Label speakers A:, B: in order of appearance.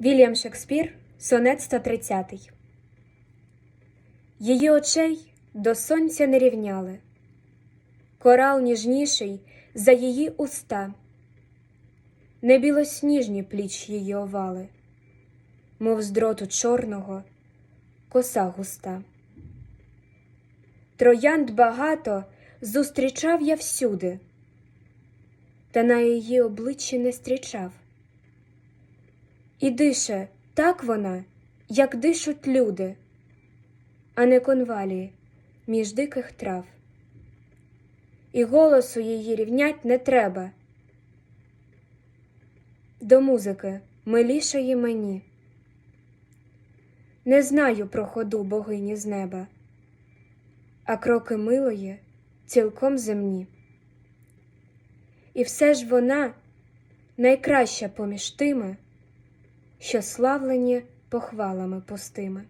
A: Вільям Шекспір, сонет 130. Її очей до сонця не рівняли, корал ніжніший за її уста, не білосніжні пліч її овали, мов з дроту чорного коса густа. Троянд багато зустрічав я всюди, та на її обличчі не стрічав. І дише так вона, як дишуть люди, а не конвалії між диких трав. І голосу її рівнять не треба. До музики милішої мені. Не знаю про ходу богині з неба, а кроки милої цілком земні. І все ж вона найкраща поміж тими, що славлені похвалами пустими.